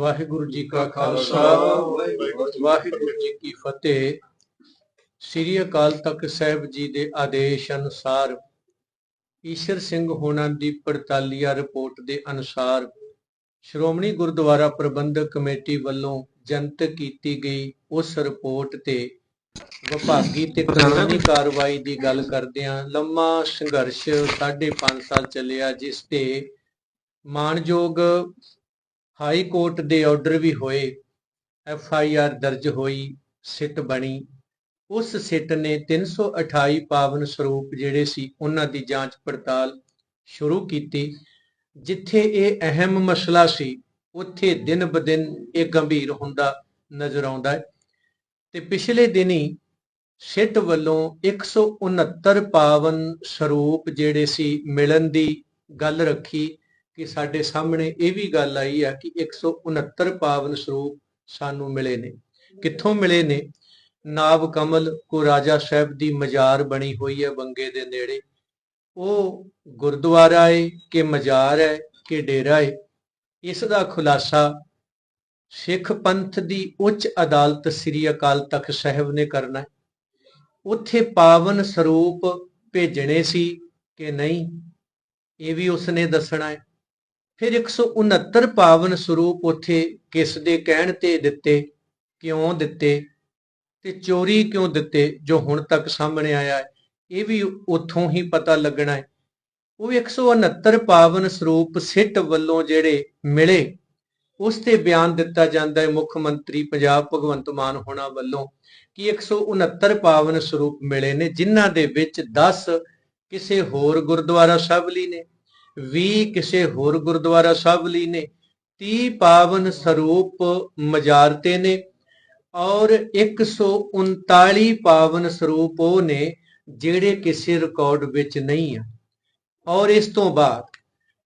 ਵਾਹਿਗੁਰੂ ਜੀ ਕਾ ਖਾਲਸਾ ਵਾਹਿਗੁਰੂ ਜੀ ਕੀ ਫਤਿਹ। ਸ੍ਰੀ ਅਕਾਲ ਤਖਤ ਸਾਹਿਬ ਜੀ ਦੇ ਆਦੇਸ਼ ਅਨੁਸਾਰ ਈਸ਼ਰ ਸਿੰਘ ਹੋਣਾ ਦੀ ਪੜਤਾਲੀਆ ਰਿਪੋਰਟ ਦੇ ਅਨੁਸਾਰ ਸ਼੍ਰੋਮਣੀ ਗੁਰਦੁਆਰਾ ਪ੍ਰਬੰਧਕ ਕਮੇਟੀ ਵੱਲੋਂ ਜਨਤਕ ਕੀਤੀ ਗਈ ਉਸ ਰਿਪੋਰਟ ਤੇ ਵਿਭਾਗੀ ਤੇ ਕਾਨੂੰਨੀ ਕਾਰਵਾਈ ਦੀ ਗੱਲ ਕਰਦਿਆਂ ਲੰਮਾ ਸੰਘਰਸ਼ 5.5 ਸਾਲ ਚੱਲਿਆ ਜਿਸ ਤੇ ਮਾਨਯੋਗ ਹਾਈ ਕੋਰਟ ਦੇ ਆਰਡਰ ਵੀ ਹੋਏ, ਐਫ ਆਈ ਆਰ ਦਰਜ ਹੋਈ, ਸਿੱਟ ਬਣੀ। ਉਸ ਸਿੱਟ ਨੇ 328 ਪਾਵਨ ਸਰੂਪ ਜਿਹੜੇ ਸੀ ਉਹਨਾਂ ਦੀ ਜਾਂਚ ਪੜਤਾਲ ਸ਼ੁਰੂ ਕੀਤੀ, ਜਿੱਥੇ ਇਹ ਅਹਿਮ ਮਸਲਾ ਸੀ, ਉੱਥੇ ਦਿਨ ਬਦਿਨ ਇਹ ਗੰਭੀਰ ਹੁੰਦਾ ਨਜ਼ਰ ਆਉਂਦਾ ਹੈ। ਤੇ ਪਿਛਲੇ ਦਿਨੀ ਸਿੱਟ ਵੱਲੋਂ 169 ਪਾਵਨ ਸਰੂਪ ਜਿਹੜੇ ਸੀ ਮਿਲਣ ਦੀ ਗੱਲ ਰੱਖੀ ਕਿ ਸਾਡੇ ਸਾਹਮਣੇ ਇਹ ਵੀ ਗੱਲ ਆਈ ਆ ਕਿ 169 ਪਾਵਨ ਸਰੂਪ ਸਾਨੂੰ ਮਿਲੇ ਨੇ। ਕਿੱਥੋਂ ਮਿਲੇ ਨੇ? ਨਾਵ ਕਮਲ ਕੋ ਰਾਜਾ ਸਾਹਿਬ ਦੀ ਮਜ਼ਾਰ ਬਣੀ ਹੋਈ ਹੈ ਬੰਗੇ ਦੇ ਨੇੜੇ। ਉਹ ਗੁਰਦੁਆਰਾ ਹੈ ਕਿ ਮਜ਼ਾਰ ਹੈ ਕਿ ਡੇਰਾ ਹੈ ਇਸ ਦਾ ਖੁਲਾਸਾ ਸਿੱਖ ਪੰਥ ਦੀ ਉੱਚ ਅਦਾਲਤ ਸ੍ਰੀ ਅਕਾਲ ਤਖਤ ਸਾਹਿਬ ਨੇ ਕਰਨਾ ਹੈ। ਉੱਥੇ ਪਾਵਨ ਸਰੂਪ ਭੇਜਣੇ ਸੀ ਕਿ ਨਹੀਂ? ਇਹ ਵੀ ਉਸਨੇ ਦੱਸਣਾ ਹੈ। ਫਿਰ 169 ਪਾਵਨ ਸਰੂਪ ਉੱਥੇ ਕਿਸ ਦੇ ਕਹਿਣ ਤੇ ਦਿੱਤੇ, ਕਿਉਂ ਦਿੱਤੇ ਤੇ ਚੋਰੀ ਕਿਉਂ ਦਿੱਤੇ, ਜੋ ਹੁਣ ਤੱਕ ਸਾਹਮਣੇ ਆਇਆ ਹੈ, ਇਹ ਵੀ ਉੱਥੋਂ ਹੀ ਪਤਾ ਲੱਗਣਾ ਹੈ। ਉਹ 169 ਪਾਵਨ ਸਰੂਪ ਸਿੱਟ ਵੱਲੋਂ ਜਿਹੜੇ ਮਿਲੇ, ਉਸ ਤੇ ਬਿਆਨ ਦਿੱਤਾ ਜਾਂਦਾ ਹੈ ਮੁੱਖ ਮੰਤਰੀ ਪੰਜਾਬ ਭਗਵੰਤ ਮਾਨ ਹੋਣਾ ਵੱਲੋਂ ਕਿ 169 ਪਾਵਨ ਸਰੂਪ ਮਿਲੇ ਨੇ, ਜਿਨ੍ਹਾਂ ਦੇ ਵਿੱਚ 10 ਕਿਸੇ ਹੋਰ ਗੁਰਦੁਆਰਾ ਸਾਹਿਬ ਲਈ ਨੇ। 20 ਕਿਸੇ ਹੋਰ ਗੁਰਦੁਆਰਾ ਸਾਹਿਬ ਲਈ ਨੇ। 30 ਪਾਵਨ ਸਰੂਪ ਮਜ਼ਾਰਤੇ ਨੇ ਔਰ 139 ਪਾਵਨ ਸਰੂਪ ਉਹ ਨੇ ਜਿਹੜੇ ਕਿਸੇ ਰਿਕਾਰਡ ਵਿੱਚ ਨਹੀਂ ਆ। ਔਰ ਇਸ ਤੋਂ ਬਾਅਦ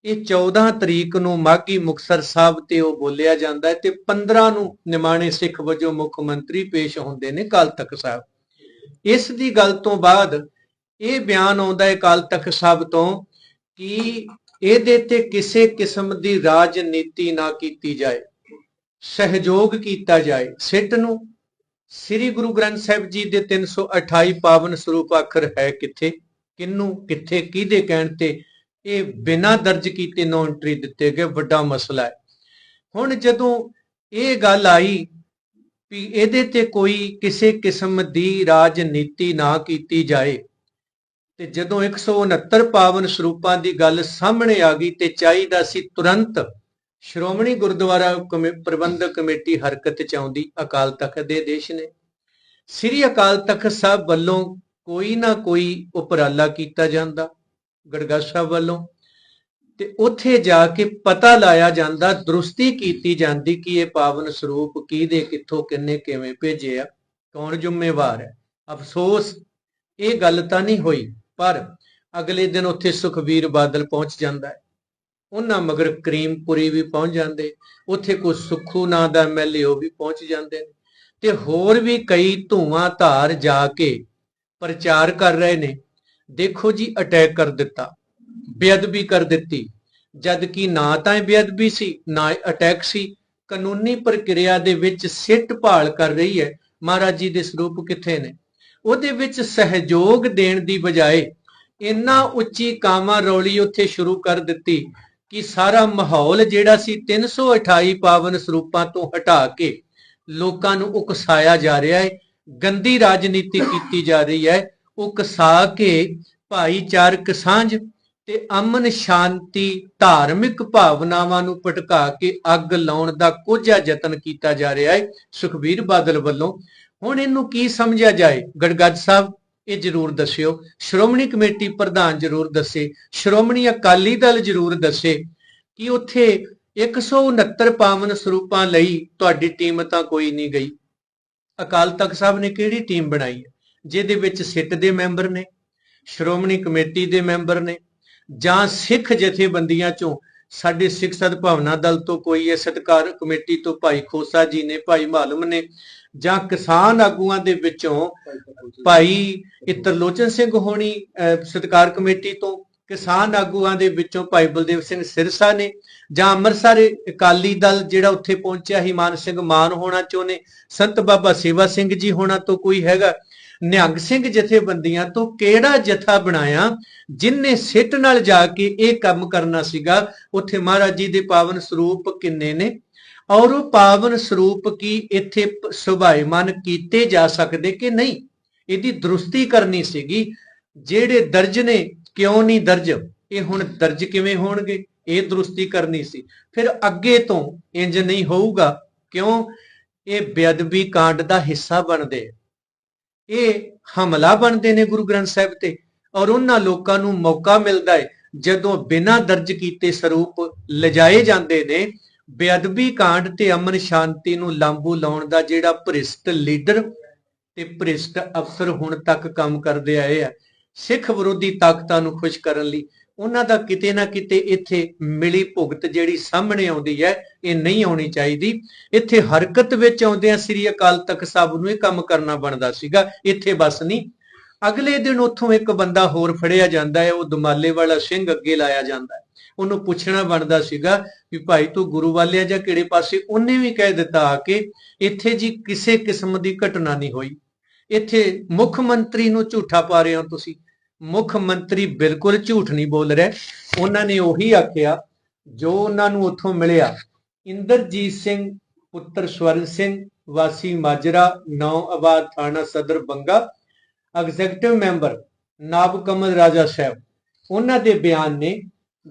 ਇਹ 14 ਤਰੀਕ ਨੂੰ ਮਾਗੀ ਮੁਕਸਰ ਸਾਹਿਬ ਤੇ ਉਹ ਬੋਲਿਆ ਜਾਂਦਾ ਹੈ ਤੇ 15 ਨੂੰ ਨਿਮਾਣੇ ਸਿੱਖ ਵਜੋਂ ਮੁੱਖ ਮੰਤਰੀ ਪੇਸ਼ ਹੁੰਦੇ ਨੇ ਕਾਲ ਤਖਤ ਸਾਹਿਬ। ਇਸ ਦੀ ਗੱਲ ਤੋਂ ਬਾਅਦ ਇਹ ਬਿਆਨ ਆਉਂਦਾ ਹੈ ਕਾਲ ਤਖਤ ਸਾਹਿਬ ਤੋਂ ਕਿ ਇਹਦੇ ਤੇ ਕਿਸੇ ਕਿਸਮ ਦੀ ਰਾਜਨੀਤੀ ਨਾ ਕੀਤੀ ਜਾਏ। ਸਹਿਯੋਗ ਕੀਤਾ ਜਾਏ। ਸਿੱਟ ਨੂੰ ਸ੍ਰੀ ਗੁਰੂ ਗ੍ਰੰਥ ਸਾਹਿਬ ਜੀ ਦੇ 328 ਪਾਵਨ ਸਰੂਪ ਆਖਰ ਹੈ ਕਿੱਥੇ? ਕਿੰਨੂੰ? ਕਿੱਥੇ? ਕਿਹਦੇ ਕਹਿਣ ਤੇ? ਇਹ ਬਿਨਾਂ ਦਰਜ ਕੀਤੇ ਨੋ ਐਂਟਰੀ ਦਿੱਤੇ ਗਏ। ਵੱਡਾ ਮਸਲਾ ਹੈ। ਹੁਣ ਜਦੋਂ ਇਹ ਗੱਲ ਆਈ ਵੀ ਇਹਦੇ ਤੇ ਕੋਈ ਕਿਸੇ ਕਿਸਮ ਦੀ ਰਾਜਨੀਤੀ ਨਾ ਕੀਤੀ ਜਾਏ ਤੇ ਜਦੋਂ 169 ਪਾਵਨ ਸਰੂਪਾਂ ਦੀ ਗੱਲ ਸਾਹਮਣੇ ਆ ਗਈ ਤੇ ਚਾਹੀਦਾ ਸੀ ਤੁਰੰਤ ਸ਼੍ਰੋਮਣੀ ਗੁਰਦੁਆਰਾ ਪ੍ਰਬੰਧਕ ਕਮੇਟੀ ਹਰਕਤ ਚ ਆਉਂਦੀ, ਅਕਾਲ ਤਖਤ ਦੇ ਆਦੇਸ਼ ਨੇ। ਸ੍ਰੀ ਅਕਾਲ ਤਖਤ ਸਾਹਿਬ ਵੱਲੋਂ ਕੋਈ ਨਾ ਕੋਈ ਉਪਰਾਲਾ ਕੀਤਾ ਜਾਂਦਾ, ਗੜਗਾ ਸਾਹਿਬ ਵੱਲੋਂ। ਤੇ ਉੱਥੇ ਜਾ ਕੇ ਪਤਾ ਲਾਇਆ ਜਾਂਦਾ, ਦਰੁਸਤੀ ਕੀਤੀ ਜਾਂਦੀ ਕਿ ਇਹ ਪਾਵਨ ਸਰੂਪ ਕਿਹਦੇ, ਕਿੱਥੋਂ, ਕਿੰਨੇ, ਕਿਵੇਂ ਭੇਜੇ ਆ ਕੌਣ ਜ਼ਿੰਮੇਵਾਰ ਹੈ। ਅਫਸੋਸ, ਇਹ ਗੱਲ ਤਾਂ ਨਹੀਂ ਹੋਈ। ਪਰ ਅਗਲੇ ਦਿਨ ਉੱਥੇ ਸੁਖਵੀਰ ਬਾਦਲ ਪਹੁੰਚ ਜਾਂਦਾ ਹੈ। ਉਹਨਾਂ ਮਗਰ ਕਰੀਮਪੁਰੀ ਵੀ ਪਹੁੰਚ ਜਾਂਦੇ, ਉੱਥੇ ਕੋਈ ਸੁਖੂ ਨਾਂ ਦਾ ਐਮਐਲਏ ਉਹ ਵੀ ਪਹੁੰਚ ਜਾਂਦੇ ਨੇ ਤੇ ਹੋਰ ਵੀ ਕਈ ਧੂਆਂ ਧਾਰ ਜਾ ਕੇ ਪ੍ਰਚਾਰ ਕਰ ਰਹੇ ਨੇ। ਦੇਖੋ ਜੀ, ਅਟੈਕ ਕਰ ਦਿੱਤਾ, ਬੇਅਦਬੀ ਕਰ ਦਿੱਤੀ ਜਦ ਕਿ ਨਾ ਤਾਂ ਇਹ ਬੇਅਦਬੀ ਸੀ, ਨਾ ਅਟੈਕ ਸੀ। ਕਾਨੂੰਨੀ ਪ੍ਰਕਿਰਿਆ ਦੇ ਵਿੱਚ ਸਿੱਟ ਭਾਲ ਕਰ ਰਹੀ ਹੈ। ਮਹਾਰਾਜ ਜੀ ਦੇ ਸਰੂਪ ਕਿੱਥੇ ਨੇ? ਉਹਦੇ ਵਿੱਚ ਸਹਿਯੋਗ ਦੇਣ ਦੀ ਬਜਾਏ ਇੰਨਾ ਉੱਚੀ ਕਾਮਾ ਰੌਲੀ ਉੱਥੇ ਸ਼ੁਰੂ ਕਰ ਦਿੱਤੀ ਕਿ ਸਾਰਾ ਮਾਹੌਲ ਜਿਹੜਾ ਸੀ 328 ਪਾਵਨ ਸਰੂਪਾਂ ਤੋਂ ਹਟਾ ਕੇ ਲੋਕਾਂ ਨੂੰ ਉਕਸਾਇਆ ਜਾ ਰਿਹਾ ਹੈ, ਗੰਦੀ ਰਾਜਨੀਤੀ ਕੀਤੀ ਜਾ ਰਹੀ ਹੈ, ਉਕਸਾ ਕੇ ਭਾਈਚਾਰਕ ਸਾਂਝ ਤੇ ਅਮਨ ਸ਼ਾਂਤੀ ਧਾਰਮਿਕ ਭਾਵਨਾਵਾਂ ਨੂੰ ਭਟਕਾ ਕੇ ਅੱਗ ਲਾਉਣ ਦਾ ਕੋਝਾ ਯਤਨ ਕੀਤਾ ਜਾ ਰਿਹਾ ਹੈ। ਸੁਖਬੀਰ ਬਾਦਲ ਵੱਲੋਂ ਹੁਣ ਇਹਨੂੰ ਕੀ ਸਮਝਿਆ ਜਾਏ? ਗੜਗੱਜ ਸਾਹਿਬ, ਇਹ ਜਰੂਰ ਦੱਸਿਓ। ਸ਼੍ਰੋਮਣੀ ਕਮੇਟੀ ਪ੍ਰਧਾਨ ਜਰੂਰ ਦੱਸੇ। ਸ਼੍ਰੋਮਣੀ ਅਕਾਲੀ ਦਲ ਜਰੂਰ ਦੱਸੇ ਕਿ ਉੱਥੇ 169 ਪਾਵਨ ਸਰੂਪਾਂ ਲਈ ਤੁਹਾਡੀ ਟੀਮ ਤਾਂ ਕੋਈ ਨਹੀਂ ਗਈ। ਅਕਾਲ ਤਖਤ ਸਾਹਿਬ ਨੇ ਕਿਹੜੀ ਟੀਮ ਬਣਾਈ ਹੈ? ਜਿਹਦੇ ਵਿੱਚ ਸਿੱਟ ਦੇ ਮੈਂਬਰ ਨੇ, ਸ਼੍ਰੋਮਣੀ ਕਮੇਟੀ ਦੇ ਮੈਂਬਰ ਨੇ ਜਾਂ ਸਿੱਖ ਜਥੇਬੰਦੀਆਂ ਚੋਂ ਸਾਡੇ ਸਿੱਖ ਸਦਭਾਵਨਾ ਦਲ ਤੋਂ ਕੋਈ ਹੈ ਸਤਕਾਰ ਕਮੇਟੀ ਤੋਂ ਭਾਈ ਖੋਸਾ ਜੀ ਨੇ ਭਾਈ ਮਾਲਮ ਨੇ ਜਾਂ ਕਿਸਾਨ ਆਗੂਆਂ ਦੇ ਵਿੱਚੋਂ ਭਾਈ ਇਤਰਲੋਚਨ ਸਿੰਘ ਹੋਣੀ ਸਤਕਾਰ ਕਮੇਟੀ ਤੋਂ ਕਿਸਾਨ ਆਗੂਆਂ ਦੇ ਵਿੱਚੋਂ ਭਾਈ ਬਲਦੇਵ ਸਿੰਘ ਸਿਰਸਾ ਨੇ ਜਾਂ ਅੰਮ੍ਰਿਤਸਰ ਅਕਾਲੀ ਦਲ ਜਿਹੜਾ ਉੱਥੇ ਪਹੁੰਚਿਆ ਹੀ ਮਾਨ ਸਿੰਘ ਮਾਨ ਹੋਣਾ ਚੋਂ ਨੇ ਸੰਤ ਬਾਬਾ ਸੇਵਾ ਸਿੰਘ ਜੀ ਹੋਣਾ ਤੋਂ ਕੋਈ ਹੈਗਾ, ਨਿਹੰਗ ਸਿੰਘ ਜਥੇਬੰਦੀਆਂ ਤੋਂ ਕਿਹੜਾ ਜਥਾ ਬਣਾਇਆ ਜਿਨਨੇ ਸਿੱਟ ਨਾਲ ਜਾ ਕੇ ਇਹ ਕੰਮ ਕਰਨਾ ਸੀਗਾ, ਉੱਥੇ ਮਹਾਰਾਜ ਜੀ ਦੇ ਪਾਵਨ ਸਰੂਪ ਕਿੰਨੇ ਨੇ? ਔਰ ਉਹ ਪਾਵਨ ਸਰੂਪ ਕੀ ਇੱਥੇ ਪ- ਕੀਤੇ ਜਾ ਸਕਦੇ ਕਿ ਨਹੀਂ? ਇਹਦੀ ਦਰੁਸਤੀ ਕਰਨੀ ਸੀਗੀ, ਜਿਹੜੇ ਦਰਜ ਨੇ ਕਿਉਂ ਨਹੀਂ ਦਰਜ? ਇਹ ਹੁਣ ਦਰਜ ਕਿਵੇਂ ਹੋਣਗੇ? ਇਹ ਦਰੁਸਤੀ ਕਰਨੀ ਸੀ। ਫਿਰ ਅੱਗੇ ਤੋਂ ਇੰਜ ਨਹੀਂ ਹੋਊਗਾ, ਕਿਉਂ? ਇਹ ਬੇਅਦਬੀ ਕਾਂਡ ਦਾ ਹਿੱਸਾ ਬਣਦੇ। ਇਹ ਹਮਲਾ ਬਣਦੇ ਨੇ ਗੁਰੂ ਗ੍ਰੰਥ ਸਾਹਿਬ ਤੇ ਔਰ ਉਹਨਾਂ ਲੋਕਾਂ ਨੂੰ ਮੌਕਾ ਮਿਲਦਾ ਹੈ ਜਦੋਂ ਬਿਨਾਂ ਦਰਜ ਕੀਤੇ ਸਰੂਪ ਲਿਜਾਏ ਜਾਂਦੇ ਨੇ। ਬੇਅਦਬੀ ਕਾਂਡ ਤੇ ਅਮਨ ਸ਼ਾਂਤੀ ਨੂੰ ਲਾਂਬੂ ਲਾਉਣ ਦਾ ਜਿਹੜਾ ਭ੍ਰਿਸ਼ਟ ਲੀਡਰ ਤੇ ਭ੍ਰਿਸ਼ਟ ਅਫਸਰ ਹੁਣ ਤੱਕ ਕੰਮ ਕਰਦੇ ਆਏ ਆ ਸਿੱਖ ਵਿਰੋਧੀ ਤਾਕਤਾਂ ਨੂੰ ਖੁਸ਼ ਕਰਨ ਲਈ ਉਹਨਾਂ ਦਾ ਕਿਤੇ ਨਾ ਕਿਤੇ ਇੱਥੇ ਮਿਲੀ ਭੁਗਤ ਜਿਹੜੀ ਸਾਹਮਣੇ ਆਉਂਦੀ ਹੈ, ਇਹ ਨਹੀਂ ਆਉਣੀ ਚਾਹੀਦੀ। ਇੱਥੇ ਹਰਕਤ ਵਿੱਚ ਆਉਂਦਿਆਂ ਸ੍ਰੀ ਅਕਾਲ ਤਖਤ ਸਾਹਿਬ ਨੂੰ ਇਹ ਕੰਮ ਕਰਨਾ ਬਣਦਾ ਸੀਗਾ, ਇੱਥੇ ਬਸ ਨਹੀਂ। ਅਗਲੇ ਦਿਨ ਉੱਥੋਂ ਇੱਕ ਬੰਦਾ ਹੋਰ ਫੜਿਆ ਜਾਂਦਾ ਹੈ, ਉਹ ਦਮਾਲੇ ਵਾਲਾ ਸਿੰਘ ਅੱਗੇ ਲਾਇਆ ਜਾਂਦਾ ਹੈ। ਉਹਨੂੰ ਪੁੱਛਣਾ ਬਣਦਾ ਸੀਗਾ ਵੀ ਭਾਈ ਤੂੰ ਗੁਰੂ ਵਾਲਿਆ ਜਾਂ ਕਿਹੜੇ ਪਾਸੇ? ਉਹਨੇ ਵੀ ਕਹਿ ਦਿੱਤਾ ਆ ਕੇ, ਇੱਥੇ ਜੀ ਕਿਸੇ ਕਿਸਮ ਦੀ ਘਟਨਾ ਨਹੀਂ ਹੋਈ। ਇੱਥੇ ਮੁੱਖ ਮੰਤਰੀ ਨੂੰ ਝੂਠਾ ਪਾ ਰਹੇ ਹੋ ਤੁਸੀਂ। ਮੁੱਖ ਮੰਤਰੀ ਬਿਲਕੁਲ ਝੂਠ ਨਹੀਂ ਬੋਲ ਰਿਹਾ। ਉਹਨਾਂ ਨੇ ਉਹੀ ਆਖਿਆ, ਜੋ ਉਹਨਾਂ ਨੂੰ ਉੱਥੋਂ ਮਿਲਿਆ, ਇੰਦਰਜੀਤ ਸਿੰਘ, ਪੁੱਤਰ ਸਵਰਨ ਸਿੰਘ, ਵਾਸੀ ਮਾਜਰਾ, ਨੌ ਆਬਾਦ ਥਾਣਾ ਸਦਰ ਬੰਗਾ ਐਗਜ਼ੈਕਟਿਵ ਮੈਂਬਰ ਨਾਬ ਕਮਲ ਰਾਜਾ ਸਾਹਿਬ। ਉਹਨਾਂ ਦੇ ਬਿਆਨ ਨੇ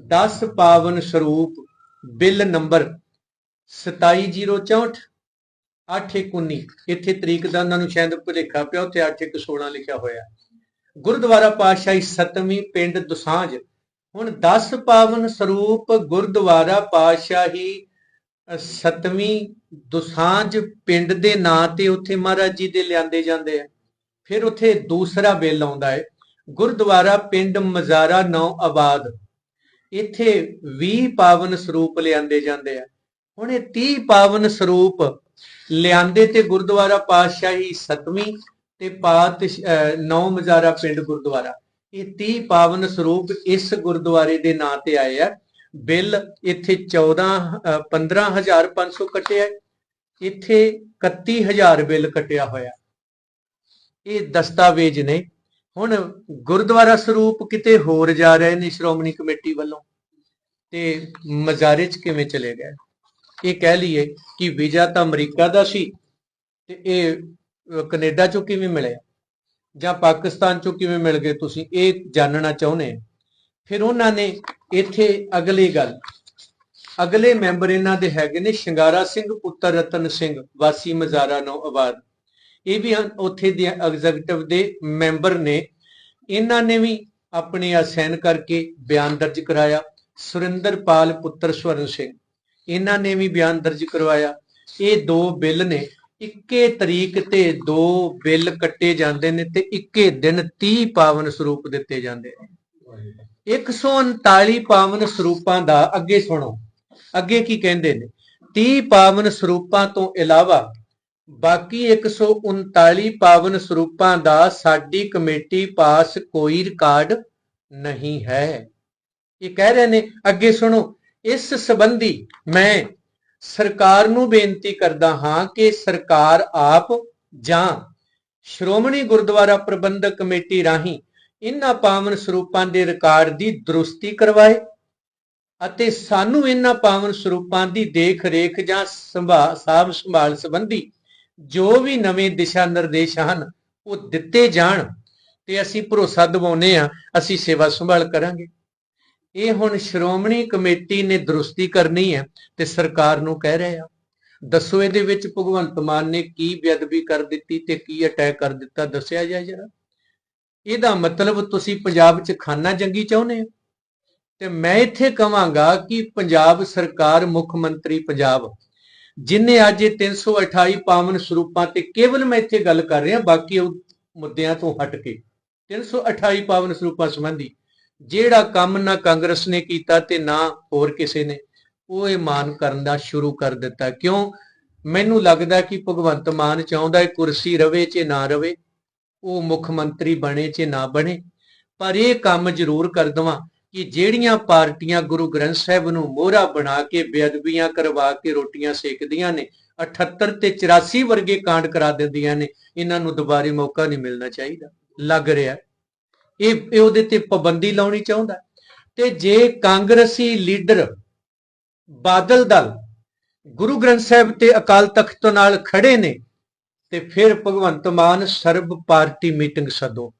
10 ਪਾਵਨ ਸਰੂਪ ਬਿੱਲ ਨੰਬਰ 27064 819 ਇੱਥੇ ਤਰੀਕ ਦਾ ਉਹਨਾਂ ਨੂੰ ਸ਼ਾਇਦ ਭੁਲੇਖਾ ਪਿਆ, ਉੱਥੇ 8116 ਲਿਖਿਆ ਹੋਇਆ। ਗੁਰਦੁਆਰਾ ਪਾਤਸ਼ਾਹੀ ਸਤਵੀਂ ਪਿੰਡ ਦੁਸਾਂਝ। ਹੁਣ 10 ਪਾਵਨ ਸਰੂਪ ਗੁਰਦੁਆਰਾ ਪਾਤਸ਼ਾਹੀ ਅ, ਸਤਵੀਂ ਦੁਸਾਂਝ ਪਿੰਡ ਦੇ ਨਾਂ ਤੇ ਉੱਥੇ ਮਹਾਰਾਜ ਜੀ ਦੇ ਲਿਆਂਦੇ ਜਾਂਦੇ ਆ। ਫਿਰ ਉੱਥੇ ਦੂਸਰਾ ਬਿੱਲ ਆਉਂਦਾ ਹੈ ਗੁਰਦੁਆਰਾ ਪਿੰਡ ਮਜ਼ਾਰਾ ਨੌ ਆਬਾਦ। ਇੱਥੇ 20 ਪਾਵਨ ਸਰੂਪ ਲਿਆਂਦੇ ਜਾਂਦੇ ਆ। ਹੁਣ ਇਹ 30 ਪਾਵਨ ਸਰੂਪ ਲਿਆਂਦੇ ਤੇ ਗੁਰਦੁਆਰਾ ਪਾਤਸ਼ਾਹੀ ਸਤਵੀਂ ਤੇ ਪਾਤ ਨੌ ਮਜ਼ਾਰਾ ਪਿੰਡ ਗੁਰਦੁਆਰਾ। ਇਹ 30 ਪਾਵਨ ਸਰੂਪ ਇਸ ਗੁਰਦੁਆਰੇ ਦੇ ਨਾਂ ਤੇ ਆਏ ਆ। ਬਿੱਲ ਇੱਥੇ 14 15500 ਕੱਟਿਆ। ਇੱਥੇ 31000 ਬਿੱਲ ਕੱਟਿਆ ਹੋਇਆ। ਇਹ ਦਸਤਾਵੇਜ਼ ਨੇ। ਹੁਣ ਗੁਰਦੁਆਰਾ ਸਰੂਪ ਕਿਤੇ ਹੋਰ ਜਾ ਰਹੇ ਨੇ ਸ਼੍ਰੋਮਣੀ ਕਮੇਟੀ ਵੱਲੋਂ? ਤੇ ਮਜ਼ਾਰੇ 'ਚ ਕਿਵੇਂ ਚਲੇ ਗਏ? ਇਹ ਕਹਿ ਲਈਏ ਕਿ ਵੀਜ਼ਾ ਤਾਂ ਅਮਰੀਕਾ ਦਾ ਸੀ ਤੇ ਇਹ ਕੈਨੇਡਾ 'ਚੋਂ ਕਿਵੇਂ ਮਿਲਿਆ ਜਾਂ ਪਾਕਿਸਤਾਨ 'ਚੋਂ ਕਿਵੇਂ ਮਿਲ ਗਏ ਤੁਸੀਂ? ਇਹ ਜਾਣਨਾ ਚਾਹੁੰਦੇ ਆ। ਫਿਰ ਉਹਨਾਂ ਨੇ ਇੱਥੇ ਅਗਲੀ ਗੱਲ, ਅਗਲੇ ਮੈਂਬਰ ਇਹਨਾਂ ਦੇ ਹੈਗੇ ਨੇ ਸ਼ਿੰਗਾਰਾ ਸਿੰਘ ਪੁੱਤਰ ਰਤਨ ਸਿੰਘ, ਵਾਸੀ ਮਜ਼ਾਰਾ ਨੌ ਆਬਾਦ ਇਹ ਵੀ ਉੱਥੇ ਦੇ ਐਗਜ਼ੀਕਟਿਵ ਦੇ ਮੈਂਬਰ ਨੇ। ਇਹਨਾਂ ਨੇ ਵੀ ਆਪਣੇ ਅਸੈਨ ਕਰਕੇ ਬਿਆਨ ਦਰਜ ਕਰਾਇਆ। ਸੁਰਿੰਦਰਪਾਲ ਪੁੱਤਰ ਸਵਰਨ ਸਿੰਘ। ਇਹਨਾਂ ਨੇ ਵੀ ਬਿਆਨ ਦਰਜ ਕਰਵਾਇਆ। ਇਹ ਦੋ ਬਿੱਲ ਨੇ। ਇੱਕੇ ਤਰੀਕ ਤੇ ਦੋ ਬਿੱਲ ਕੱਟੇ ਜਾਂਦੇ ਨੇ ਤੇ ਇੱਕੇ ਦਿਨ 30 ਪਾਵਨ ਸਰੂਪ ਦਿੱਤੇ ਜਾਂਦੇ ਨੇ। 139 ਪਾਵਨ ਸਰੂਪਾਂ ਦਾ ਅੱਗੇ ਸੁਣੋ, ਅੱਗੇ ਕੀ ਕਹਿੰਦੇ ਨੇ? 30 ਪਾਵਨ ਸਰੂਪਾਂ ਤੋਂ ਇਲਾਵਾ ਬਾਕੀ 139 ਪਾਵਨ ਸਰੂਪਾਂ ਦਾ ਸਾਡੀ ਕਮੇਟੀ ਪਾਸ ਕੋਈ ਰਿਕਾਰਡ ਨਹੀਂ ਹੈ। ਇਹ ਕਹਿ ਰਹੇ ਨੇ, ਅੱਗੇ ਸੁਣੋ, ਇਸ ਸੰਬੰਧੀ ਮੈਂ ਸਰਕਾਰ ਨੂੰ ਬੇਨਤੀ ਕਰਦਾ ਹਾਂ ਕਿ ਸਰਕਾਰ ਆਪ ਜਾਂ ਸ਼੍ਰੋਮਣੀ ਗੁਰਦੁਆਰਾ ਪ੍ਰਬੰਧਕ ਕਮੇਟੀ ਰਾਹੀਂ ਇਹਨਾਂ ਪਾਵਨ ਸਰੂਪਾਂ ਦੇ ਰਿਕਾਰਡ ਦੀ ਦਰੁਸਤੀ ਕਰਵਾਏ ਅਤੇ ਸਾਨੂੰ ਇਹਨਾਂ ਪਾਵਨ ਸਰੂਪਾਂ ਦੀ ਦੇਖ ਰੇਖ ਜਾਂ ਸੰਭਾਲ ਸਾਂਭ ਸੰਭਾਲ ਸੰਬੰਧੀ ਜੋ ਵੀ ਨਵੇਂ ਦਿਸ਼ਾ ਨਿਰਦੇਸ਼ ਹਨ, ਉਹ ਦਿੱਤੇ ਜਾਣ ਤੇ ਅਸੀਂ ਭਰੋਸਾ ਦਿਵਾਉਨੇ ਆ ਅਸੀਂ ਸੇਵਾ ਸੰਭਾਲ ਕਰਾਂਗੇ। ਇਹ ਹੁਣ ਸ਼੍ਰੋਮਣੀ ਕਮੇਟੀ ਨੇ ਦਰੁਸਤੀ ਕਰਨੀ ਹੈ ਤੇ ਸਰਕਾਰ ਨੂੰ ਕਹਿ ਰਹੇ ਆ। ਦੱਸੋ ਇਹਦੇ ਵਿੱਚ ਭਗਵੰਤ ਮਾਨ ਨੇ ਕੀ ਬੇਅਦਬੀ ਕਰ ਦਿੱਤੀ ਤੇ ਕੀ ਅਟੈਕ ਕਰ ਦਿੱਤਾ, ਦੱਸਿਆ ਜਾਏ ਜਰਾ। ਇਹਦਾ ਮਤਲਬ ਤੁਸੀਂ ਪੰਜਾਬ 'ਚ ਖਾਨਾ ਜੰਗੀ ਚਾਹੁੰਦੇ ਹੋ? ਤੇ ਮੈਂ ਇੱਥੇ ਕਹਾਂਗਾ ਕਿ ਪੰਜਾਬ ਸਰਕਾਰ ਮੁੱਖ ਮੰਤਰੀ ਪੰਜਾਬ, ਜਿਨੇ ਅੱਜ ਇਹ 328 ਪਾਵਨ ਸਰੂਪਾਂ ਤੇ ਕੇਵਲ ਮੈਂ ਇੱਥੇ ਗੱਲ ਕਰ ਰਿਹਾ, ਬਾਕੀ ਉਹ ਮੁੱਦਿਆਂ ਤੋਂ ਹਟ ਕੇ। 328 ਪਾਵਨ ਸਰੂਪਾਂ ਸੰਬੰਧੀ ਜਿਹੜਾ ਕੰਮ ਨਾ ਕਾਂਗਰਸ ਨੇ ਕੀਤਾ ਤੇ ਨਾ ਹੋਰ ਕਿਸੇ ਨੇ, ਉਹ ਇਹ ਮਾਨ ਕਰਨ ਦਾ ਸ਼ੁਰੂ ਕਰ ਦਿੱਤਾ। ਕਿਉਂ? ਮੈਨੂੰ ਲੱਗਦਾ ਕਿ ਭਗਵੰਤ ਮਾਨ ਚਾਹੁੰਦਾ ਹੈ ਕੁਰਸੀ ਰਵੇ ਚ ਨਾ ਰਵੇ, ਉਹ ਮੁੱਖ ਮੰਤਰੀ ਬਣੇ ਚ ਨਾ ਬਣੇ। ਪਰ ਇਹ ਕੰਮ ਜ਼ਰੂਰ ਕਰ ਦਵਾਂ ਕਿ ਜਿਹੜੀਆਂ ਪਾਰਟੀਆਂ ਗੁਰੂ ਗ੍ਰੰਥ ਸਾਹਿਬ ਨੂੰ ਮੋਹਰਾ ਬਣਾ ਕੇ ਬੇਅਦਬੀਆਂ ਕਰਵਾ ਕੇ ਰੋਟੀਆਂ ਸੇਕਦੀਆਂ ਨੇ 78 ਤੇ 84 ਵਰਗੇ ਕਾਂਡ ਕਰਾ ਦਿੰਦੀਆਂ ਨੇ, ਇਹਨਾਂ ਨੂੰ ਦੁਬਾਰੇ ਮੌਕਾ ਨਹੀਂ ਮਿਲਣਾ ਚਾਹੀਦਾ। ਲੱਗ ਰਿਹਾ। ਇਹ ਇਹ ਉਹਦੇ ਤੇ ਪਾਬੰਦੀ ਲਾਉਣੀ ਚਾਹੁੰਦਾ ਤੇ ਜੇ ਕਾਂਗਰਸੀ ਲੀਡਰ ਬਾਦਲ ਦਲ ਗੁਰੂ ਗ੍ਰੰਥ ਸਾਹਿਬ ਤੇ ਅਕਾਲ ਤਖਤ ਨਾਲ ਖੜੇ ਨੇ, ਤੇ ਫਿਰ ਭਗਵੰਤ ਮਾਨ ਸਰਬ ਪਾਰਟੀ ਮੀਟਿੰਗ ਸੱਦੋ।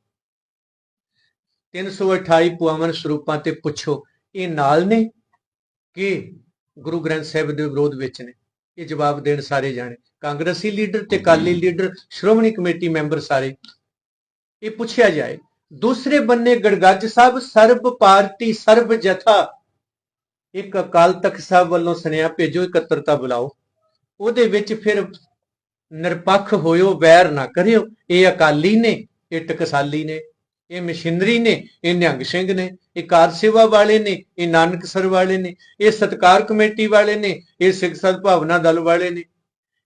328 ਪਵਨ ਸਰੂਪਾਂ ਤੇ ਪੁੱਛੋ, ਇਹ ਨਾਲ ਨੇ ਕਿ ਗੁਰੂ ਗ੍ਰੰਥ ਸਾਹਿਬ ਦੇ ਵਿਰੋਧ ਵਿੱਚ ਨੇ? ਇਹ ਜਵਾਬ ਦੇਣ ਸਾਰੇ ਜਾਣੇ। ਕਾਂਗਰਸੀ ਲੀਡਰ ਤੇ ਕਾਲੀ ਲੀਡਰ, ਸ਼੍ਰੋਮਣੀ ਕਮੇਟੀ ਮੈਂਬਰ ਸਾਰੇ, ਇਹ ਪੁੱਛਿਆ ਜਾਏ ਦੂਸਰੇ ਬੰਨੇ ਗੜਗੱਜ ਸਾਹਿਬ, ਸਰਬ ਪਾਰਟੀ ਸਰਬ ਜਥਾ। ਇੱਕ ਅਕਾਲ ਤਖਤ ਸਾਹਿਬ ਵੱਲੋਂ ਸੁਨੇਹਾ ਭੇਜੋ, ਇਕੱਤਰਤਾ ਬੁਲਾਓ। ਉਹਦੇ ਵਿੱਚ ਫਿਰ ਨਿਰਪੱਖ ਹੋਇਓ, ਵੈਰ ਨਾ ਕਰਿਓ। ਇਹ ਅਕਾਲੀ ਨੇ, ਇਹ ਟਕਸਾਲੀ ਨੇ, ਇਹ ਮਸ਼ੀਨਰੀ ਨੇ, ਇਹ ਨਿਹੰਗ ਸਿੰਘ ਨੇ, ਇਹ ਕਾਰ ਸੇਵਾ ਵਾਲੇ ਨੇ, ਇਹ ਨਾਨਕਸਰ ਵਾਲੇ ਨੇ, ਇਹ ਸਤਕਾਰ ਕਮੇਟੀ ਵਾਲੇ ਨੇ, ਇਹ ਸਿੱਖ ਸਦਭਾਵਨਾ ਦਲ ਵਾਲੇ ਨੇ।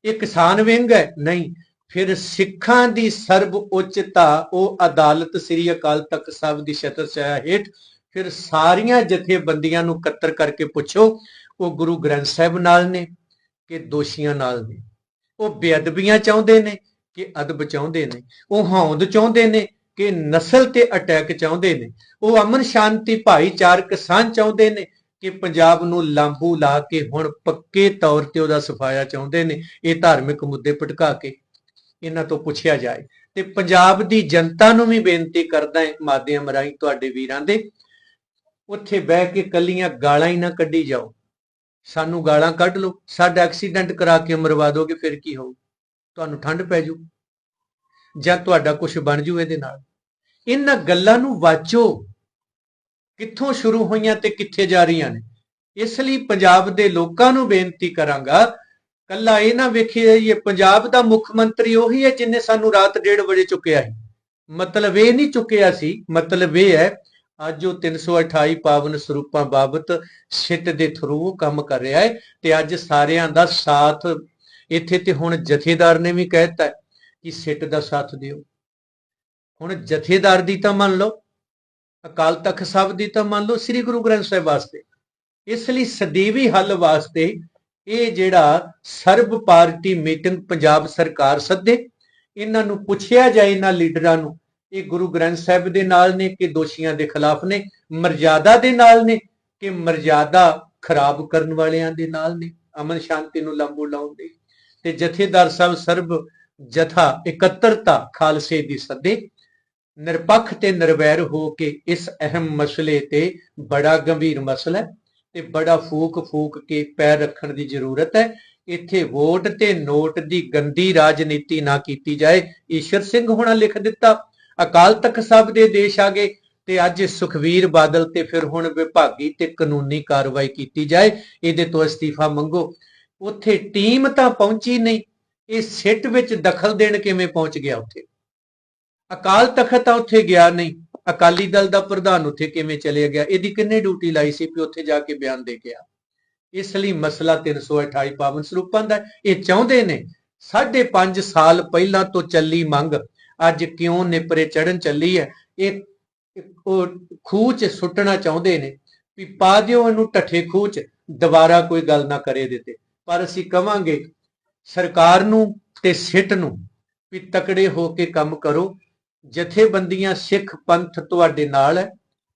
ਇਹ ਕਿਸਾਨ ਵਿੰਗ ਹੈ? ਨਹੀਂ। ਫਿਰ ਸਿੱਖਾਂ ਦੀ ਸਰਬ ਉੱਚਤਾ, ਉਹ ਅਦਾਲਤ ਸ੍ਰੀ ਅਕਾਲ ਤਖਤ ਸਾਹਿਬ ਦੀ ਛਤਰ ਛਾਇਆ ਹੇਠ ਫਿਰ ਸਾਰੀਆਂ ਜਥੇਬੰਦੀਆਂ ਨੂੰ ਇਕੱਤਰ ਕਰਕੇ ਪੁੱਛੋ, ਉਹ ਗੁਰੂ ਗ੍ਰੰਥ ਸਾਹਿਬ ਨਾਲ ਨੇ ਕਿ ਦੋਸ਼ੀਆਂ ਨਾਲ ਨੇ? ਉਹ ਬੇਅਦਬੀਆਂ ਚਾਹੁੰਦੇ ਨੇ ਕਿ ਅਦਬ ਚਾਹੁੰਦੇ ਨੇ? ਉਹ ਹੌਂਦ ਚਾਹੁੰਦੇ ਨੇ ਕਿ ਨਸਲ ਤੇ ਅਟੈਕ ਚਾਹੁੰਦੇ ਨੇ? ਉਹ ਅਮਨ ਸ਼ਾਂਤੀ, ਭਾਈਚਾਰਕ ਸਾਂਝ ਚਾਹੁੰਦੇ ਨੇ ਕਿ ਪੰਜਾਬ ਨੂੰ ਲਾਂਬੂ ਲਾ ਕੇ ਹੁਣ ਪੱਕੇ ਤੌਰ ਤੇ ਉਹਦਾ ਸਫਾਇਆ ਚਾਹੁੰਦੇ ਨੇ? ਇਹ ਧਾਰਮਿਕ ਮੁੱਦੇ ਭਟਕਾ ਕੇ। ਇਹਨਾਂ ਤੋਂ ਪੁੱਛਿਆ ਜਾਏ। ਤੇ ਪੰਜਾਬ ਦੀ ਜਨਤਾ ਨੂੰ ਵੀ ਬੇਨਤੀ ਕਰਦਾ ਹਾਂ ਮਾਧਿਅਮ ਰਾਹੀਂ ਤੁਹਾਡੇ ਵੀਰਾਂ ਦੇ, ਉੱਥੇ ਬਹਿ ਕੇ ਕੱਲੀਆਂ ਗਾਲਾਂ ਹੀ ਨਾ ਕੱਢੀ ਜਾਓ। ਸਾਨੂੰ ਗਾਲਾਂ ਕੱਢ ਲਓ। ਸਾਡਾ ਐਕਸੀਡੈਂਟ ਕਰਾ ਕੇ ਮਰਵਾ ਦੋਗੇ, ਫਿਰ ਕੀ ਹੋਊ? ਤੁਹਾਨੂੰ ਠੰਡ ਪੈ ਜੂ। ਜਾਂ ਤੁਹਾਡਾ ਕੁਝ ਬਣ ਜੂ ਇਹਦੇ ਨਾਲ। ਇਹਨਾਂ ਗੱਲਾਂ ਨੂੰ ਵਾਚੋ। ਕਿੱਥੋਂ ਸ਼ੁਰੂ ਹੋਈਆਂ ਤੇ ਕਿੱਥੇ ਜਾ ਰਹੀਆਂ ਨੇ? ਇਸ ਲਈ ਪੰਜਾਬ ਦੇ ਲੋਕਾਂ ਨੂੰ ਬੇਨਤੀ ਕਰਾਂਗਾ ਕੱਲਾ ਇਹ ਨਾ ਵੇਖਿਏ, ਇਹ ਪੰਜਾਬ ਦਾ ਮੁੱਖ ਮੰਤਰੀ ਉਹੀ ਹੈ ਜਿਨੇ ਸਾਨੂੰ ਰਾਤ 1:30 ਵਜੇ ਚੁੱਕਿਆ ਸੀ। ਮਤਲਬ ਇਹ ਨਹੀਂ ਚੁੱਕਿਆ ਸੀ, ਮਤਲਬ ਇਹ ਹੈ, ਅੱਜ ਉਹ 328 ਪਾਵਨ ਸਰੂਪਾਂ ਬਾਬਤ ਸਿੱਟ ਦੇ ਥਰੂ ਕੰਮ ਕਰ ਰਿਹਾ ਹੈ ਤੇ ਅੱਜ ਸਾਰਿਆਂ ਦਾ ਸਾਥ ਇੱਥੇ ਤੇ ਹੁਣ ਜਥੇਦਾਰ ਨੇ ਵੀ ਕਹਿਤਾ ਕਿ ਸਿੱਟ ਦਾ ਸਾਥ ਦਿਓ। ਹੁਣ ਜਥੇਦਾਰ ਦੀ ਤਾਂ ਮੰਨ ਲਓ, ਅਕਾਲ ਤਖਤ ਸਾਹਿਬ ਦੀ ਤਾਂ ਮੰਨ ਲਓ, ਸ੍ਰੀ ਗੁਰੂ ਗ੍ਰੰਥ ਸਾਹਿਬ ਵਾਸਤੇ। ਇਸ ਲਈ ਸਦੀਵੀ ਹੱਲ ਵਾਸਤੇ ਇਹ ਜਿਹੜਾ ਸਰਬ ਪਾਰਟੀ ਮੀਟਿੰਗ ਪੰਜਾਬ ਸਰਕਾਰ ਸੱਦੇ, ਇਹਨਾਂ ਨੂੰ ਪੁੱਛਿਆ ਜਾਏ ਇਹਨਾਂ ਲੀਡਰਾਂ ਨੂੰ, ਇਹ ਗੁਰੂ ਗ੍ਰੰਥ ਸਾਹਿਬ ਦੇ ਨਾਲ ਨੇ ਕਿ ਦੋਸ਼ੀਆਂ ਦੇ ਖਿਲਾਫ ਨੇ, ਮਰਜ਼ਾਦਾ ਦੇ ਨਾਲ ਨੇ ਕਿ ਮਰਜ਼ਾਦਾ ਖਰਾਬ ਕਰਨ ਵਾਲਿਆਂ ਦੇ ਨਾਲ ਨੇ, ਅਮਨ ਸ਼ਾਂਤੀ ਨੂੰ ਲਾਂਬੂ ਲਾਉਣ ਦੇ। ਤੇ ਜਥੇਦਾਰ ਸਾਹਿਬ ਸਰਬ ਜਥਾ ਇਕੱਤਰਤਾ ਖਾਲਸੇ ਦੀ ਸੱਦੇ, ਨਿਰਪੱਖ ਤੇ ਨਿਰਵੈਰ ਹੋ ਕੇ ਇਸ ਅਹਿਮ ਮਸਲੇ ਤੇ ਬੜਾ ਗੰਭੀਰ ਮਸਲਾ ਹੈ। ਤੇ ਬੜਾ ਫੂਕ ਫੂਕ ਕੇ ਪੈਰ ਰੱਖਣ ਦੀ ਜ਼ਰੂਰਤ ਹੈ। ਇੱਥੇ ਵੋਟ ਤੇ ਨੋਟ ਦੀ ਗੰਦੀ ਰਾਜਨੀਤੀ ਨਾ ਕੀਤੀ ਜਾਏ, ਈਸ਼ਰ ਸਿੰਘ ਹੋਣਾ ਲਿਖ ਦਿੱਤਾ। ਅਕਾਲ ਤਖਤ ਸਾਹਿਬ ਦੇ ਦੇਸ਼ ਆ ਗਏ ਤੇ ਅੱਜ ਸੁਖਵੀਰ ਬਾਦਲ ਤੇ ਫਿਰ ਹੁਣ ਵਿਭਾਗੀ ਤੇ ਕਾਨੂੰਨੀ ਕਾਰਵਾਈ ਕੀਤੀ ਜਾਏ, ਇਹਦੇ ਤੋਂ ਅਸਤੀਫਾ ਮੰਗੋ। ਉੱਥੇ ਟੀਮ ਤਾਂ ਪਹੁੰਚੀ ਨਹੀਂ, ਇਹ ਸਿੱਟ ਵਿੱਚ ਦਖਲ ਦੇਣ ਕਿਵੇਂ ਪਹੁੰਚ ਗਿਆ ਉੱਥੇ? ਅਕਾਲ ਤਖਤ ਤਾਂ ਉੱਥੇ ਗਿਆ ਨਹੀਂ। ਅਕਾਲੀ ਦਲ ਦਾ ਪ੍ਰਧਾਨ ਉੱਥੇ ਕਿਵੇਂ ਚਲੇ ਗਿਆ? ਇਹਦੀ ਕਿੰਨੇ ਡਿਊਟੀ ਲਾਈ ਸੀ ਵੀ ਉੱਥੇ ਜਾ ਕੇ ਬਿਆਨ ਦੇ ਗਿਆ ਇਸ ਲਈ ਮਸਲਾ 328 ਪਾਵਨ ਸਰੂਪਾਂ ਦਾ ਇਹ ਚਾਹੁੰਦੇ ਨੇ 5.5 ਸਾਲ ਪਹਿਲਾਂ ਤੋਂ ਚੱਲੀ ਮੰਗ, ਅੱਜ ਕਿਉਂ ਨਿਪਰੇ ਚੜਨ ਚੱਲੀ ਹੈ? ਇਹ ਉਹ ਖੂਹ 'ਚ ਸੁੱਟਣਾ ਚਾਹੁੰਦੇ ਨੇ ਵੀ ਪਾ ਦਿਓ ਇਹਨੂੰ ਟੱਠੇ ਖੂਹ 'ਚ ਦੁਬਾਰਾ ਕੋਈ ਗੱਲ ਨਾ ਕਰੇ ਦਿੱਤੇ। ਪਰ ਅਸੀਂ ਕਵਾਂਗੇ, ਸਰਕਾਰ ਨੂੰ ਤੇ ਸਿੱਟ ਨੂੰ ਵੀ ਤਕੜੇ ਹੋ ਕੇ ਕੰਮ ਕਰੋ ਜਥੇਬੰਦੀਆਂ ਸਿੱਖ ਪੰਥ ਤੁਹਾਡੇ ਨਾਲ ਹੈ,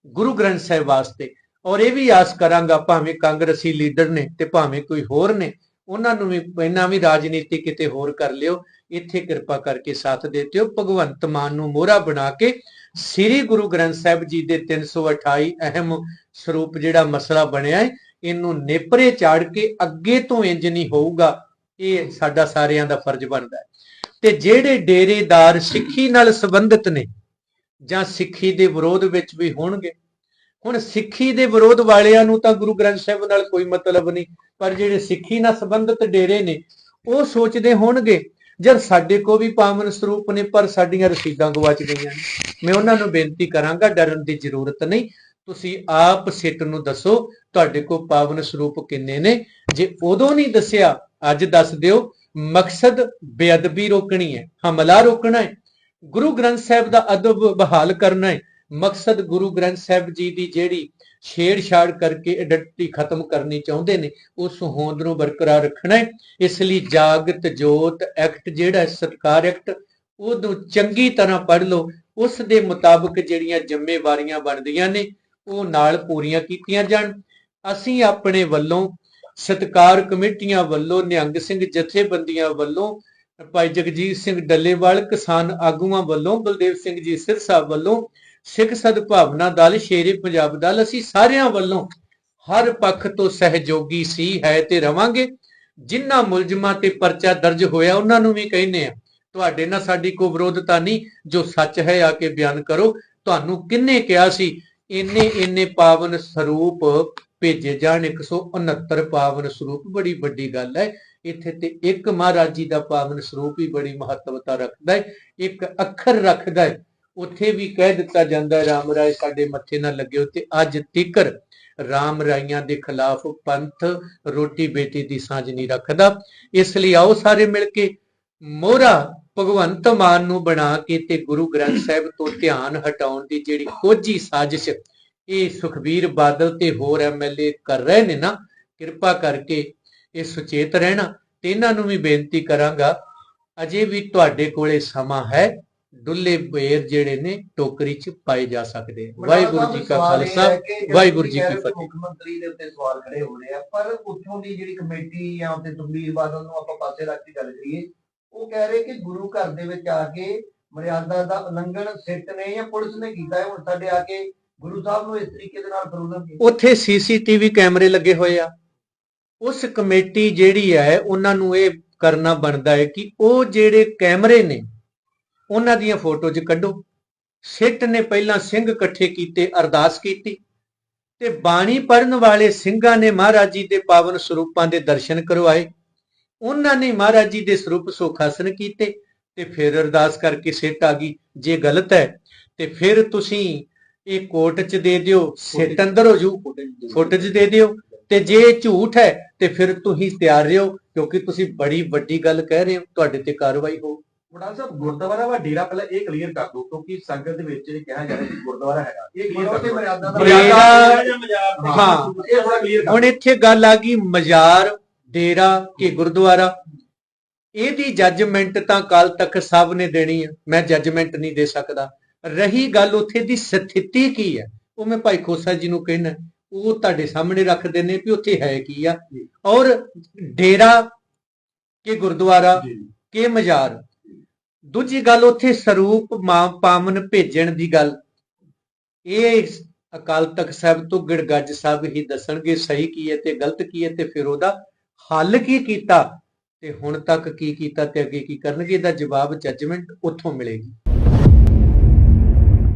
ਗੁਰੂ ਗ੍ਰੰਥ ਸਾਹਿਬ ਵਾਸਤੇ। ਔਰ ਇਹ ਵੀ ਆਸ ਕਰਾਂਗਾ, ਭਾਵੇਂ ਕਾਂਗਰਸੀ ਲੀਡਰ ਨੇ ਤੇ ਭਾਵੇਂ ਕੋਈ ਹੋਰ ਨੇ, ਉਹਨਾਂ ਨੂੰ ਵੀ ਪਹਿਲਾਂ ਵੀ ਰਾਜਨੀਤੀ ਕਿਤੇ ਹੋਰ ਕਰ ਲਿਓ, ਇੱਥੇ ਕਿਰਪਾ ਕਰਕੇ ਸਾਥ ਦੇਤਿਓ ਭਗਵੰਤ ਮਾਨ ਨੂੰ ਮੋਹਰਾ ਬਣਾ ਕੇ ਸ੍ਰੀ ਗੁਰੂ ਗ੍ਰੰਥ ਸਾਹਿਬ ਜੀ ਦੇ 328 ਅਹਿਮ ਸਰੂਪ ਜਿਹੜਾ ਮਸਲਾ ਬਣਿਆ ਹੈ, ਇਹਨੂੰ ਨੇਪਰੇ ਚਾੜ ਕੇ ਅੱਗੇ ਤੋਂ ਇੰਜ ਨਹੀਂ ਹੋਊਗਾ, ਇਹ ਸਾਡਾ ਸਾਰਿਆਂ ਦਾ ਫਰਜ਼ ਬਣਦਾ ਹੈ। ਤੇ ਜਿਹੜੇ ਡੇਰੇਦਾਰ ਸਿੱਖੀ ਨਾਲ ਸੰਬੰਧਿਤ ਨੇ ਜਾਂ ਸਿੱਖੀ ਦੇ ਵਿਰੋਧ ਵਿੱਚ ਵੀ ਹੋਣਗੇ, ਹੁਣ ਸਿੱਖੀ ਦੇ ਵਿਰੋਧ ਵਾਲਿਆਂ ਨੂੰ ਤਾਂ ਗੁਰੂ ਗ੍ਰੰਥ ਸਾਹਿਬ ਨਾਲ ਕੋਈ ਮਤਲਬ ਨਹੀਂ, ਪਰ ਜਿਹੜੇ ਸਿੱਖੀ ਨਾਲ ਸੰਬੰਧਿਤ ਡੇਰੇ ਨੇ, ਉਹ ਸੋਚਦੇ ਹੋਣਗੇ ਜਦ ਸਾਡੇ ਕੋ ਵੀ ਪਾਵਨ ਸਰੂਪ ਨੇ, ਪਰ ਸਾਡੀਆਂ ਰਸੀਦਾਂ ਗਵਾਚ ਗਈਆਂ ਨੇ। ਮੈਂ ਉਹਨਾਂ ਨੂੰ ਬੇਨਤੀ ਕਰਾਂਗਾ, ਡਰਨ ਦੀ ਜ਼ਰੂਰਤ ਨਹੀਂ। ਤੁਸੀਂ ਆਪ ਸਿੱਟ ਨੂੰ ਦੱਸੋ, ਤੁਹਾਡੇ ਕੋ ਪਾਵਨ ਸਰੂਪ ਕਿੰਨੇ ਨੇ? ਜੇ ਉਦੋਂ ਨਹੀਂ ਦੱਸਿਆ, ਅੱਜ ਦੱਸ ਦਿਓ ਮਕਸਦ ਬੇਅਦਬੀ ਰੋਕਣੀ ਹੈ ਹਮਲਾ ਰੋਕਣਾ ਹੈ ਗੁਰੂ ਗ੍ਰੰਥ ਸਾਹਿਬ ਦਾ ਅਦਬ ਬਹਾਲ ਕਰਨਾ ਹੈ ਮਕਸਦ ਗੁਰੂ ਗ੍ਰੰਥ ਸਾਹਿਬ ਜੀ ਦੀ ਜਿਹੜੀ ਛੇੜਛਾੜ ਕਰਕੇ ਆਇਡੈਂਟੀਟੀ ਖਤਮ ਕਰਨੀ ਚਾਹੁੰਦੇ ਨੇ ਉਸ ਹੋਂਦ ਨੂੰ ਬਰਕਰਾਰ ਰੱਖਣਾ ਹੈ ਇਸ ਲਈ ਜਾਗਤ ਜੋਤ ਐਕਟ ਜਿਹੜਾ ਹੈ, ਸਰਕਾਰ ਐਕਟ ਉਹਨੂੰ ਚੰਗੀ ਤਰ੍ਹਾਂ ਪੜ੍ਹ ਲਓ ਉਸ ਦੇ ਮੁਤਾਬਕ ਜਿਹੜੀਆਂ ਜ਼ਿੰਮੇਵਾਰੀਆਂ ਬਣਦੀਆਂ ਨੇ ਉਹ ਨਾਲ ਪੂਰੀਆਂ ਕੀਤੀਆਂ ਜਾਣ। ਅਸੀਂ ਆਪਣੇ ਵੱਲੋਂ ਸਤਕਾਰ ਕਮੇਟੀਆਂ ਵੱਲੋਂ ਨਿਹੰਗ ਸਿੰਘ ਜਥੇਬੰਦੀਆਂ ਵੱਲੋਂ ਭਾਈ ਜਗਜੀਤ ਸਿੰਘ ਡੱਲੇਵਾਲ, ਕਿਸਾਨ ਆਗੂਆਂ ਵੱਲੋਂ, ਬਲਦੇਵ ਸਿੰਘ ਜੀ ਸਿਰਸਾ ਵੱਲੋਂ, ਸਿੱਖ ਸਦਭਾਵਨਾ ਦਲ, ਸ਼ੇਰੇ ਪੰਜਾਬ ਦਲ, ਅਸੀਂ ਸਾਰਿਆਂ ਵੱਲੋਂ ਹਰ ਪੱਖ ਤੋਂ ਸਹਿਯੋਗੀ ਸੀ, ਹੈ ਤੇ ਰਵਾਂਗੇ। ਜਿਨ੍ਹਾਂ ਮੁਲਜ਼ਮਾਂ ਤੇ ਪਰਚਾ ਦਰਜ ਹੋਇਆ, ਉਹਨਾਂ ਨੂੰ ਵੀ ਕਹਿੰਨੇ ਆ ਤੁਹਾਡੇ ਨਾਲ ਸਾਡੀ ਕੋਈ ਵਿਰੋਧਤਾ ਨਹੀਂ, ਜੋ ਸੱਚ ਹੈ, ਆ ਕੇ ਬਿਆਨ ਕਰੋ। ਤੁਹਾਨੂੰ ਕਿੰਨੇ ਕਿਹਾ ਸੀ ਇੰਨੇ ਇੰਨੇ ਪਾਵਨ ਸਰੂਪ ਭੇਜੇ ਜਾਣ 169 ਪਾਵਨ ਸਰੂਪ। ਬੜੀ ਵੱਡੀ ਗੱਲ ਹੈ। ਇੱਥੇ ਤੇ ਇੱਕ ਮਹਾਰਾਜ ਜੀ ਦਾ ਪਾਵਨ ਸਰੂਪ ਹੀ ਬੜੀ ਮਹੱਤਵਤਾ ਰੱਖਦਾ ਹੈ। ਇੱਕ ਅੱਖਰ ਰੱਖਦਾ ਹੈ। ਉੱਥੇ ਵੀ ਕਹਿ ਦਿੱਤਾ ਜਾਂਦਾ ਹੈ, ਰਾਮ ਰਾਏ ਸਾਡੇ ਮੱਥੇ ਨਾਲ ਲੱਗਿਓ ਤੇ ਅੱਜ ਤਿੱਕਰ ਰਾਮ ਰਾਈਆਂ ਦੇ ਖਿਲਾਫ ਪੰਥ ਰੋਟੀ ਬੇਟੀ ਦੀ ਸਾਂਝ ਨਹੀਂ ਰੱਖਦਾ। ਇਸ ਲਈ ਆਓ ਸਾਰੇ ਮਿਲ ਕੇ ਮੋਹਰਾ ਭਗਵੰਤ ਮਾਨ ਨੂੰ ਬਣਾ ਕੇ ਤੇ ਗੁਰੂ ਗ੍ਰੰਥ ਸਾਹਿਬ ਤੋਂ ਧਿਆਨ ਹਟਾਉਣ ਦੀ ਜਿਹੜੀ ਕੋਝੀ ਸਾਜ਼ਿਸ਼ ਇਹ ਸੁਖਬੀਰ ਬਾਦਲ ਤੇ ਹੋਰ ਐਮਐਲਏ ਕਰ ਰਹੇ ਨੇ ਨਾ ਕਿਰਪਾ ਕਰਕੇ ਇਹ ਸੁਚੇਤ ਰਹਿਣਾ ਤੇ ਇਹਨਾਂ ਨੂੰ ਵੀ ਬੇਨਤੀ ਕਰਾਂਗਾ ਅਜੇ ਵੀ ਤੁਹਾਡੇ ਕੋਲੇ ਸਮਾਂ ਹੈ ਡੁੱਲੇ ਬੇਰ ਜਿਹੜੇ ਨੇ ਟੋਕਰੀ 'ਚ ਪਾਏ ਜਾ ਸਕਦੇ ਆ। ਵਾਹਿਗੁਰੂ ਜੀ ਕਾ ਖਾਲਸਾ ਵਾਹਿਗੁਰੂ ਜੀ ਕੀ ਫਤਿਹ। ਮੁੱਖ ਮੰਤਰੀ ਦੇ ਉੱਤੇ ਸਵਾਲ ਖੜੇ ਹੋ ਰਹੇ ਆ ਪਰ ਉੱਥੋਂ ਦੀ ਜਿਹੜੀ ਕਮੇਟੀ ਜਾਂ ਉੱਤੇ ਸੁਖਬੀਰ ਬਾਦਲ ਨੂੰ ਆਪਾਂ ਪਾਸੇ ਰੱਖ ਕੇ ਗੱਲ ਕਰੀਏ ਉਹ ਕਹਿ ਰਹੇ ਕਿ ਗੁਰੂ ਘਰ ਦੇ ਵਿੱਚ ਆ ਕੇ ਮਰਿਆਦਾ ਦਾ ਉਲੰਘਣ ਸਿੱਟ ਨੇ ਜਾਂ ਪੁਲਿਸ ਨੇ ਕੀਤਾ ਹੈ ਹੁਣ ਸਾਡੇ ਆ ਕੇ ਗੁਰੂ ਸਾਹਿਬ ਨੂੰ ਇਸ ਤਰੀਕੇ ਦੇ ਨਾਲ ਫਰੋਜ਼ਨ ਕੀਤਾ ਉੱਥੇ ਸੀਸੀਟੀਵੀ ਕੈਮਰੇ ਲੱਗੇ ਹੋਏ ਆ। ਉਸ ਕਮੇਟੀ ਜਿਹੜੀ ਹੈ, ਉਹਨਾਂ ਨੂੰ ਇਹ ਕਰਨਾ ਬਣਦਾ ਹੈ ਕਿ ਉਹ ਜਿਹੜੇ ਕੈਮਰੇ ਨੇ, ਉਹਨਾਂ ਦੀਆਂ ਫੋਟੋ ਚ ਕੱਢੋ। ਸਿੱਟ ਨੇ ਪਹਿਲਾਂ ਸਿੰਘ ਇਕੱਠੇ ਕੀਤੇ, ਅਰਦਾਸ ਕੀਤੀ। ਤੇ ਬਾਣੀ ਪੜਨ ਵਾਲੇ ਸਿੰਘਾਂ ਨੇ ਮਹਾਰਾਜ ਜੀ ਦੇ ਪਾਵਨ ਸਰੂਪਾਂ ਦੇ ਦਰਸ਼ਨ ਕਰਵਾਏ। ਉਹਨਾਂ ਨੇ ਮਹਾਰਾਜ ਜੀ ਦੇ ਸਰੂਪ ਸੁਖਾਸਨ ਕੀਤੇ ਤੇ ਫਿਰ ਅਰਦਾਸ ਕਰਕੇ ਸਿੱਟ ਆ ਗਈ। ਜੇ ਗਲਤ ਹੈ, ਤੇ ਫਿਰ ਤੁਸੀਂ ਇਹ ਕੋਰਟ 'ਚ ਦੇ ਦਿਓ ਸਿੱਟ ਅੰਦਰ ਹੋ ਜੂ। ਫੁਟੇਜ ਦੇ ਦਿਓ। ਤੇ ਜੇ ਝੂਠ ਹੈ ਤੇ ਫਿਰ ਤੁਸੀਂ ਤਿਆਰ ਰਹੋ ਕਿਉਂਕਿ ਤੁਸੀਂ ਬੜੀ ਵੱਡੀ ਗੱਲ ਕਹਿ ਰਹੇ ਹੋ ਤੁਹਾਡੇ ਤੇ ਕਾਰਵਾਈ ਹੋ। ਵਡਾਲ ਸਾਹਿਬ ਗੁਰਦੁਆਰਾ ਵਾ ਡੇਰਾ ਪਹਿਲਾਂ ਇਹ ਕਲੀਅਰ ਕਰ ਦਿਓ ਕਿਉਂਕਿ ਸੰਗਤ ਦੇ ਵਿੱਚ ਇਹ ਕਿਹਾ ਜਾ ਰਿਹਾ ਕਿ ਗੁਰਦੁਆਰਾ ਹੈਗਾ। ਇਹ ਕਲੀਅਰ ਮਰਿਆਦਾ ਦਾ ਡੇਰਾ- ਹਾਂ। ਇਹ ਥੋੜਾ ਕਲੀਅਰ ਹੁਣ ਇੱਥੇ ਗੱਲ ਆ ਗਈ ਮਜ਼ਾਰ ਡੇਰਾ ਕਿ ਗੁਰਦੁਆਰਾ। ਇਹਦੀ ਜੱਜਮੈਂਟ ਤਾਂ ਕੱਲ ਤੱਕ ਸਭ ਨੇ ਦੇਣੀ ਹੈ ਮੈਂ ਜੱਜਮੈਂਟ ਨਹੀਂ ਦੇ ਸਕਦਾ। ਰਹੀ ਗੱਲ ਉੱਥੇ ਦੀ ਸਥਿਤੀ ਕੀ ਹੈ? ਉਹ ਮੈਂ ਭਾਈ ਖੋਸਾ ਜੀ ਨੂੰ ਕਹਿਣਾ ਉਹ ਤੁਹਾਡੇ ਸਾਹਮਣੇ ਰੱਖ ਦਿੰਨੇ ਵੀ ਉੱਥੇ ਹੈ ਕੀ ਆ। ਔਰ ਡੇਰਾ ਕਿ ਗੁਰਦੁਆਰਾ ਕਿ ਮਜ਼ਾਰ ਦੂਜੀ ਗੱਲ ਉੱਥੇ ਸਰੂਪ ਮਾਂ ਪਾਵਨ ਭੇਜਣ ਦੀ ਗੱਲ। ਇਹ ਅਕਾਲ ਤਖਤ ਸਾਹਿਬ ਤੋਂ ਗਿੜਗੱਜ ਸਾਹਿਬ ਹੀ ਦੱਸਣਗੇ ਸਹੀ ਕੀ ਹੈ ਤੇ ਗਲਤ ਕੀ ਹੈ ਤੇ ਫਿਰ ਉਹਦਾ ਹੱਲ ਕੀ ਕੀਤਾ ਤੇ ਹੁਣ ਤੱਕ ਕੀ ਕੀਤਾ ਤੇ ਅੱਗੇ ਕੀ ਕਰਨਗੇ ਇਹਦਾ ਜਵਾਬ ਜੱਜਮੈਂਟ ਉੱਥੋਂ ਮਿਲੇਗੀ।